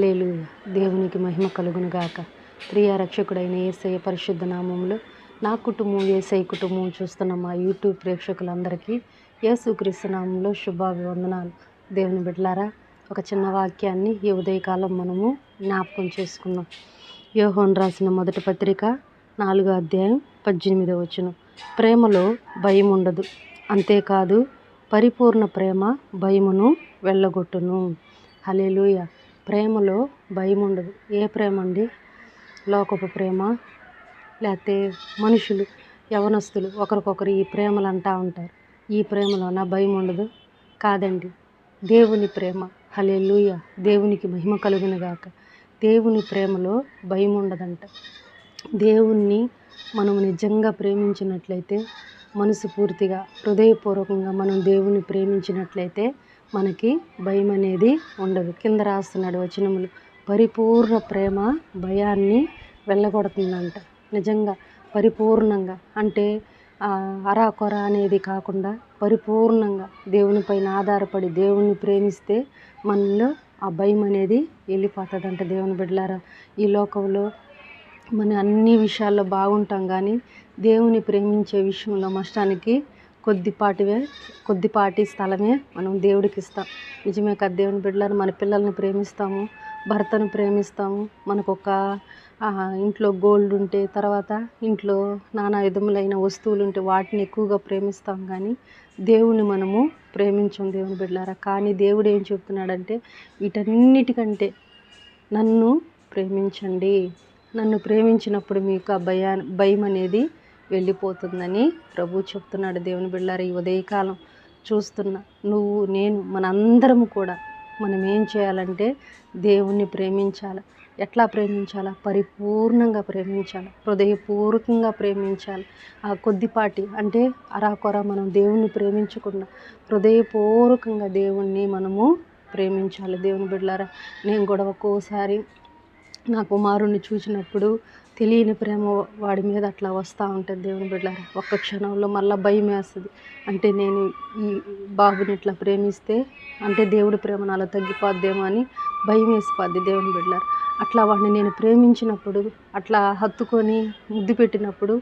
హలేలు దేవునికి మహిమ కలుగును గాక ప్రియ రక్షకుడైన ఏసఐ పరిశుద్ధ నామంలో నా కుటుంబం ఏసై కుటుంబం చూస్తున్న మా యూట్యూబ్ ప్రేక్షకులందరికీ యేసుక్రీస్తు నామంలో శుభాభివందనాలు. దేవుని బిడ్డలారా ఒక చిన్న వాక్యాన్ని ఈ ఉదయకాలం మనము జ్ఞాపకం చేసుకున్నాం యోహోన్ రాసిన మొదటి పత్రిక నాలుగో అధ్యాయం పద్దెనిమిదో వచ్చును ప్రేమలో భయం ఉండదు అంతేకాదు పరిపూర్ణ ప్రేమ భయమును వెళ్ళగొట్టును. హలేలుయ ప్రేమలో భయం ఉండదు ఏ ప్రేమ అండి లోకపు ప్రేమ లేకపోతే మనుషులు యవనస్తులు ఒకరికొకరు ఈ ప్రేమలు అంటూ ఉంటారు. ఈ ప్రేమలోన భయం ఉండదు కాదండి. దేవుని ప్రేమ హలేలుయ దేవునికి మహిమ కలుగును గాక. దేవుని ప్రేమలో భయం ఉండదంట దేవుణ్ణి మనం నిజంగా ప్రేమించినట్లయితే మనసుపూర్తిగా హృదయపూర్వకంగా మనం దేవుని ప్రేమించినట్లయితే మనకి భయం అనేది ఉండదు. కింద రాస్తున్నాడు వచనములు. పరిపూర్ణ ప్రేమ భయాన్ని వెళ్ళగొడుతుందంట. నిజంగా పరిపూర్ణంగా అంటే అరాకొర అనేది కాకుండా పరిపూర్ణంగా దేవునిపైన ఆధారపడి దేవుణ్ణి ప్రేమిస్తే మనలో ఆ భయం అనేది వెళ్ళిపోతుందంట దేవుని బిడ్డలారా. ఈ లోకంలో మన అన్ని విషయాల్లో బాగుంటాం కానీ దేవుని ప్రేమించే విషయంలో మష్టానికి కొద్దిపాటివే కొద్దిపాటి స్థలమే మనం దేవుడికి ఇస్తాం నిజమే కదా దేవుని బిడ్డలను మన పిల్లల్ని ప్రేమిస్తాము భర్తను ప్రేమిస్తాము మనకు ఒక ఇంట్లో గోల్డ్ ఉంటే తర్వాత ఇంట్లో నానా విధములైన వస్తువులు ఉంటే వాటిని ఎక్కువగా ప్రేమిస్తాం కానీ దేవుని మనము ప్రేమించం దేవుని బిడ్డలారా. కానీ దేవుడు ఏం చెప్తున్నాడంటే వీటన్నిటికంటే నన్ను ప్రేమించండి. నన్ను ప్రేమించినప్పుడు మీకు ఆ భయా భయం అనేది వెళ్ళిపోతుందని ప్రభు చెప్తున్నాడు దేవుని బిళ్ళారు ఈ ఉదయకాలం చూస్తున్న నువ్వు నేను మనందరము కూడా మనం ఏం చేయాలంటే దేవుణ్ణి ప్రేమించాలి. ఎట్లా ప్రేమించాలా? పరిపూర్ణంగా ప్రేమించాలి. హృదయపూర్వకంగా ప్రేమించాలి. ఆ కొద్దిపాటి అంటే అరాకొర మనం దేవుణ్ణి ప్రేమించకుండా హృదయపూర్వకంగా దేవుణ్ణి మనము ప్రేమించాలి. దేవుని బిడ్డలారా నేను కూడా ఒక్కోసారి నా కుమారుణ్ణి చూసినప్పుడు తెలియని ప్రేమ వాడి మీద అట్లా వస్తూ ఉంటుంది దేవుని బిడ్డలారా ఒక్క క్షణంలో మళ్ళీ భయం వేస్తుంది. అంటే నేను ఈ బాబుని ఇట్లా ప్రేమిస్తే అంటే దేవుడి ప్రేమ నాలో తగ్గిపోద్దేమో అని భయం వేసిపోద్ది దేవుని బిడ్డలారా అట్లా వాడిని నేను ప్రేమించినప్పుడు అట్లా హత్తుకొని ముద్దు పెట్టినప్పుడు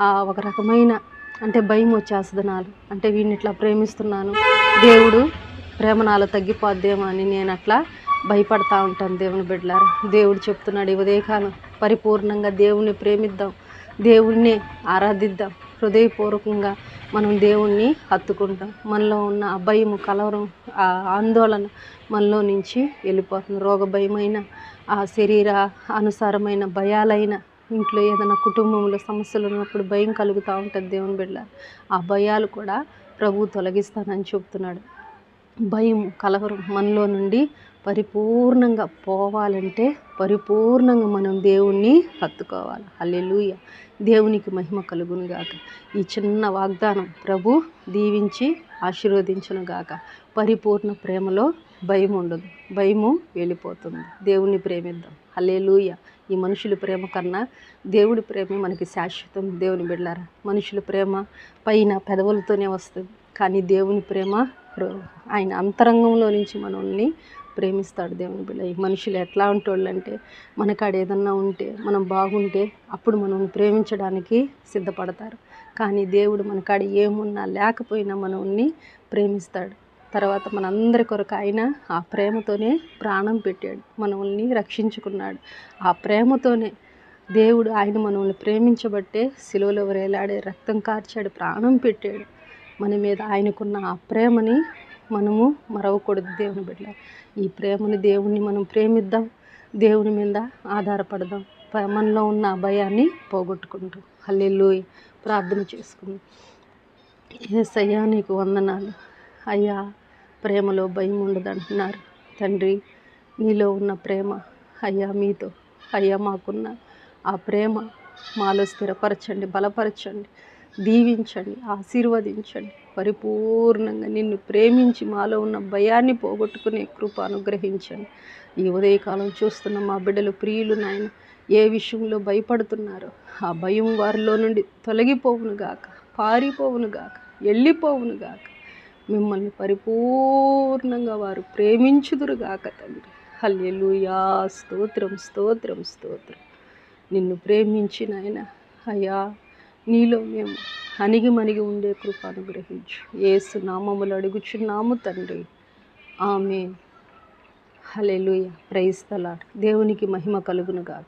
ఒక రకమైన అంటే భయం వచ్చేస్తుంది నాలు. అంటే వీడిని ఇట్లా ప్రేమిస్తున్నాను దేవుడు ప్రేమ నాలో తగ్గిపోద్దేమో అని నేను అట్లా భయపడతా ఉంటాను దేవుని బిడ్డలారా. దేవుడు చెప్తున్నాడు ఈ ఉదయకాలం పరిపూర్ణంగా దేవుణ్ణి ప్రేమిద్దాం. దేవుణ్ణి ఆరాధిద్దాం. హృదయపూర్వకంగా మనం దేవుణ్ణి హత్తుకుంటాం. మనలో ఉన్న ఆ భయము కలవరం ఆ ఆందోళన మనలో నుంచి వెళ్ళిపోతుంది. రోగ భయమైన ఆ శరీర అనుసారమైన భయాలైన ఇంట్లో ఏదైనా కుటుంబంలో సమస్యలు ఉన్నప్పుడు భయం కలుగుతూ ఉంటుంది దేవుని బిడ్డ ఆ భయాలు కూడా ప్రభు తొలగిస్తానని చెప్తున్నాడు. భయం కలవరం మనలో నుండి పరిపూర్ణంగా పోవాలంటే పరిపూర్ణంగా మనం దేవుణ్ణి హత్తుకోవాలి. హల్లెలూయ. దేవునికి మహిమ కలుగును గాక. ఈ చిన్న వాగ్దానం ప్రభు దీవించి ఆశీర్వదించును గాక. పరిపూర్ణ ప్రేమలో భయం ఉండదు. భయము వెళ్ళిపోతుంది. దేవుణ్ణి ప్రేమిద్దాం. హల్లెలూయ. ఈ మనుషుల ప్రేమ కన్నా దేవుడి ప్రేమ మనకి శాశ్వతం. దేవుని బిడ్డారా మనుషుల ప్రేమ పైన పెదవులతోనే వస్తుంది. కానీ దేవుని ప్రేమ ఆయన అంతరంగంలో నుంచి మనల్ని ప్రేమిస్తాడు దేవుని బిడ్డ. ఈ మనుషులు ఎట్లా ఉంటోళ్ళు అంటే మనకాడ ఏదన్నా ఉంటే మనం బాగుంటే అప్పుడు మనల్ని ప్రేమించడానికి సిద్ధపడతారు. కానీ దేవుడు మనకాడ ఏమున్నా లేకపోయినా మనల్ని ప్రేమిస్తాడు. తర్వాత మనందరి కొరకు ఆయన ఆ ప్రేమతోనే ప్రాణం పెట్టాడు. మనల్ని రక్షించుకున్నాడు. ఆ ప్రేమతోనే దేవుడు ఆయన మనల్ని ప్రేమించబట్టే సిలువలో వేలాడే రక్తం కార్చాడు ప్రాణం పెట్టాడు. మన మీద ఆయనకున్న ఆ ప్రేమని మనము మరవకూడదు దేవుని బిడ్డ. ఈ ప్రేమని దేవుణ్ణి మనం ప్రేమిద్దాం. దేవుని మీద ఆధారపడదాం. మనలో ఉన్న భయాన్ని పోగొట్టుకుంటాం. హల్లెల్లు ప్రార్థన చేసుకుందాం. ఏసయ్యా నీకు వందనాలు. అయ్యా ప్రేమలో భయం ఉండదు అంటున్నారు. తండ్రి నీలో ఉన్న ప్రేమ అయ్యా మీతో. అయ్యా మాకున్న ఆ ప్రేమ మాలో స్థిరపరచండి బలపరచండి. దీవించండి ఆశీర్వదించండి. పరిపూర్ణంగా నిన్ను ప్రేమించి మాలో ఉన్న భయాన్ని పోగొట్టుకునే కృప అనుగ్రహించండి. ఈ ఉదయకాలం చూస్తున్న మా బిడ్డలు ప్రియులు నాయన ఏ విషయంలో భయపడుతున్నారో ఆ భయం వారిలో నుండి తొలగిపోవును గాక పారిపోవును గాక వెళ్ళిపోవును గాక. మిమ్మల్ని పరిపూర్ణంగా వారు ప్రేమించుదురు గాక తండ్రి. హల్లెలూయా. స్తోత్రం స్తోత్రం స్తోత్రం. నిన్ను ప్రేమించి నాయన అయ్యా నీలో మేము అణిగి మణిగి ఉండే కృప అనుగ్రహించు ఏసు నామములు అడుగుచున్నాము తండ్రి. ఆమె హల్లెలూయా. ప్రైస్తలాడ్ దేవునికి మహిమ కలుగునుగా